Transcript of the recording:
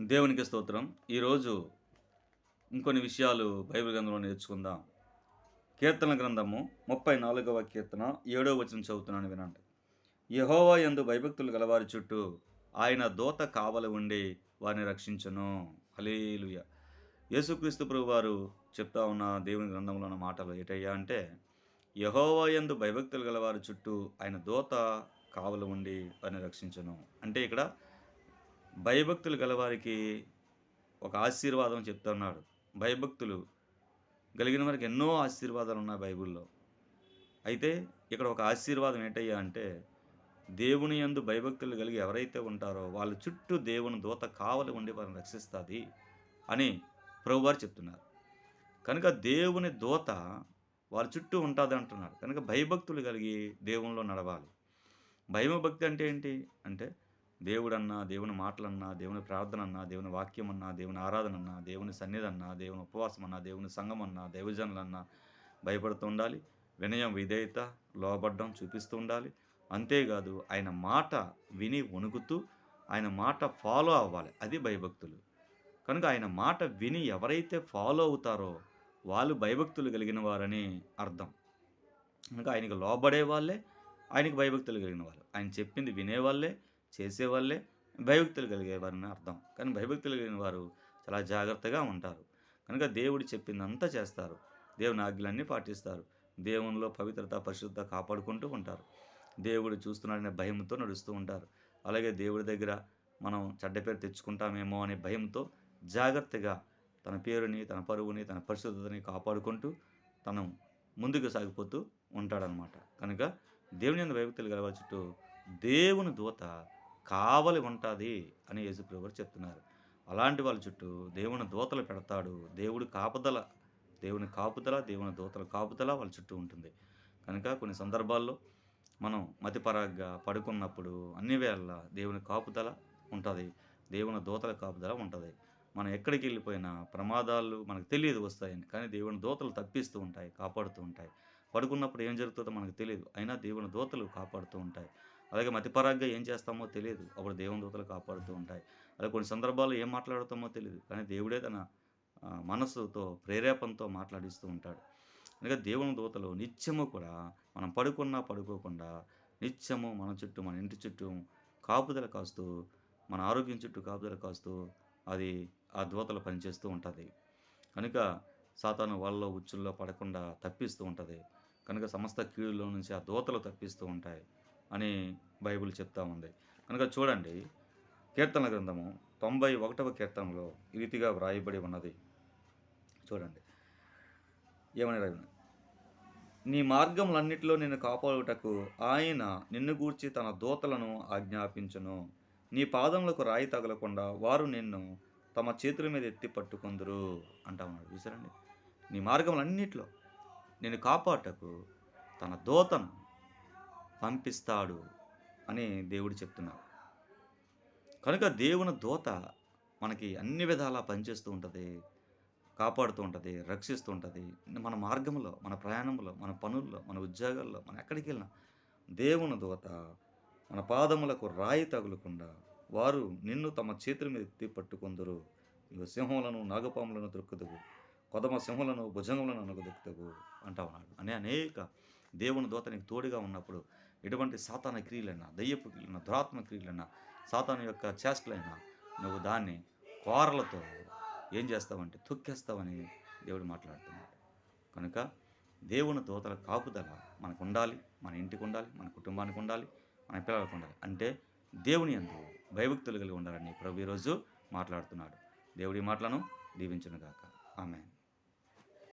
దేవునికి స్తోత్రం. ఈరోజు ఇంకొన్ని విషయాలు బైబిల్ గ్రంథంలో నేర్చుకుందాం. కీర్తన గ్రంథము ముప్పై నాలుగవ కీర్తన ఏడవ వచనం చదువుతున్నాను వినండి. యహోవా యందు భయభక్తులు గలవారి చుట్టూ ఆయన దోత కావలి ఉండి వారిని రక్షించను. హలేలుయ యేసుక్రీస్తు ప్రభు వారు చెప్తా ఉన్న దేవుని గ్రంథంలో ఉన్న మాటలు ఏటయ్యా అంటే యహోవా యందు భయభక్తులు గలవారి చుట్టూ ఆయన దోత కావలి ఉండి వారిని రక్షించను. అంటే ఇక్కడ భయభక్తులు గలవారికి ఒక ఆశీర్వాదం చెప్తున్నాడు. భయభక్తులు కలిగిన వారికి ఎన్నో ఆశీర్వాదాలు ఉన్నాయి బైబిల్లో. అయితే ఇక్కడ ఒక ఆశీర్వాదం ఏంటయ్యా అంటే దేవుని యందు భయభక్తులు కలిగి ఎవరైతే ఉంటారో వాళ్ళ చుట్టూ దేవుని దూత కావలి ఉండి వారిని రక్షిస్తుంది అని ప్రభువారు చెప్తున్నారు. కనుక దేవుని దూత వాళ్ళ చుట్టూ ఉంటుంది అంటున్నారు కనుక భయభక్తులు కలిగి దేవునిలో నడవాలి. భయభక్తి అంటే ఏంటి? అంటే దేవుడన్నా దేవుని మాటలన్నా దేవుని ప్రార్థన అన్నా దేవుని వాక్యం అన్నా దేవుని ఆరాధన అన్నా దేవుని సన్నిధి అన్నా దేవుని ఉపవాసం అన్నా దేవుని సంఘం అన్నా దైవజనులన్నా భయపడుతూ ఉండాలి. వినయం విధేయత లోబడ్డం చూపిస్తూ ఉండాలి. అంతేకాదు ఆయన మాట విని వణుకుతూ ఆయన మాట ఫాలో అవ్వాలి. అది భయభక్తులు. కనుక ఆయన మాట విని ఎవరైతే ఫాలో అవుతారో వాళ్ళు భయభక్తులు కలిగిన వారని అర్థం. కనుక ఆయనకు లోబడే వాళ్ళే ఆయనకు భయభక్తులు కలిగిన వాళ్ళు. ఆయన చెప్పింది వినేవాళ్ళే చేసేవాళ్ళే భయభక్తులు కలిగేవారని అర్థం. కానీ భయభక్తులు కలిగిన వారు చాలా జాగ్రత్తగా ఉంటారు. కనుక దేవుడు చెప్పిందంతా చేస్తారు. దేవుని ఆజ్ఞలన్నీ పాటిస్తారు. దేవునిలో పవిత్రత పరిశుద్ధత కాపాడుకుంటూ ఉంటారు. దేవుడు చూస్తున్నాడనే భయంతో నడుస్తూ ఉంటారు. అలాగే దేవుడి దగ్గర మనం చెడ్డ పేరు తెచ్చుకుంటామేమో అనే భయంతో జాగ్రత్తగా తన పేరుని తన పరువుని తన పరిశుద్ధతని కాపాడుకుంటూ తను ముందుకు సాగిపోతూ ఉంటాడనమాట కనుక దేవుని భయభక్తులు గలవారి చుట్టూ దేవుని దూత కావలి ఉంటుంది అని యేసుప్రభు చెప్తున్నారు. అలాంటి వాళ్ళ చుట్టూ దేవుని దూతలు పెడతాడు. దేవుడి కాపుదల దేవుని కాపుదల దేవుని దూతల కాపుదల వాళ్ళ చుట్టూ ఉంటుంది. కనుక కొన్ని సందర్భాల్లో మనం మతిపరాగ్గా పడుకున్నప్పుడు అన్ని వేళ దేవుని కాపుదల ఉంటుంది. దేవుని దూతల కాపుదల ఉంటుంది. మనం ఎక్కడికి వెళ్ళిపోయినా ప్రమాదాలు మనకు తెలియదు వస్తాయని. కానీ దేవుని దూతలు తప్పిస్తూ ఉంటాయి కాపాడుతూ ఉంటాయి. పడుకున్నప్పుడు ఏం జరుగుతుందో మనకు తెలియదు. అయినా దేవుని దూతలు కాపాడుతూ ఉంటాయి. అలాగే మతిపరంగా ఏం చేస్తామో తెలియదు అప్పుడు దేవుని దూతలు కాపాడుతూ ఉంటాయి. అలాగే కొన్ని సందర్భాల్లో ఏం మాట్లాడుతామో తెలియదు కానీ దేవుడే తన మనస్సుతో ప్రేరేపణతో మాట్లాడిస్తూ ఉంటాడు. అందుకే దేవుని దూతలు నిత్యము కూడా మనం పడుకున్నా పడుకోకుండా నిత్యము మన చుట్టూ మన ఇంటి చుట్టూ కాపుదల కాస్తూ మన ఆరోగ్యం చుట్టూ కాపుదల కాస్తూ అది ఆ దూతలు పనిచేస్తూ ఉంటుంది. కనుక సాతాను వాళ్ళలో ఉచ్చుల్లో పడకుండా తప్పిస్తూ ఉంటుంది. కనుక సమస్త కీడులో నుంచి ఆ దూతలు తప్పిస్తూ ఉంటాయి. అని బైబిల్ చెప్తా ఉంది. కనుక చూడండి కీర్తన గ్రంథము తొంభై ఒకటవ కీర్తనలో ఈ రీతిగా వ్రాయబడి ఉన్నది. చూడండి. ఏమని నీ మార్గములన్నిటిలో నిన్ను కాపాడుటకు ఆయన నిన్ను గూర్చి తన దూతలను ఆజ్ఞాపించును. నీ పాదములకు రాయి తగలకుండా వారు నిన్ను తమ చేతుల మీద ఎత్తి పట్టుకుందరు అంటా ఉన్నాడు. చూసారండి? నీ మార్గములన్నిటిలో నేను కాపాడటకు తన దూతను పంపిస్తాడు అని దేవుడు చెప్తున్నాడు. కనుక దేవుని దూత మనకి అన్ని విధాలా పనిచేస్తూ ఉంటుంది కాపాడుతూ ఉంటుంది రక్షిస్తూ ఉంటుంది. మన మార్గంలో మన ప్రయాణంలో మన పనుల్లో మన ఉద్యోగాల్లో మనం ఎక్కడికి వెళ్ళినా దేవుని దూత మన పాదములకు రాయి తగులకుండా వారు నిన్ను తమ చేతుల మీద ఎత్తి పట్టుకుందరు. ఇవి సింహములను నాగపాములను దొరుకుదువు. కొదమ సింహములను భుజంగులను అనగదొక్కుతవు అంటా ఉన్నాడు. అనే అనేక దేవుని దూత నీకు తోడుగా ఉన్నప్పుడు ఎటువంటి సాతాన క్రియలైనా దయ్యపు క్రియలైనా దురాత్మ క్రియలైనా సాతాను యొక్క చేష్టలైనా నువ్వు దాన్ని కోరలతో ఏం చేస్తావంటే తొక్కేస్తావని దేవుడు మాట్లాడుతున్నాడు. కనుక దేవుని దూతల కాపుదల మనకు ఉండాలి మన ఇంటికి ఉండాలి మన కుటుంబానికి ఉండాలి మన పిల్లలకు ఉండాలి అంటే దేవుని అందు భయభక్తులు కలిగి ఉండాలని ప్రభు ఈరోజు మాట్లాడుతున్నాడు. దేవుడి మాటలను దీవించునుగాక. ఆమె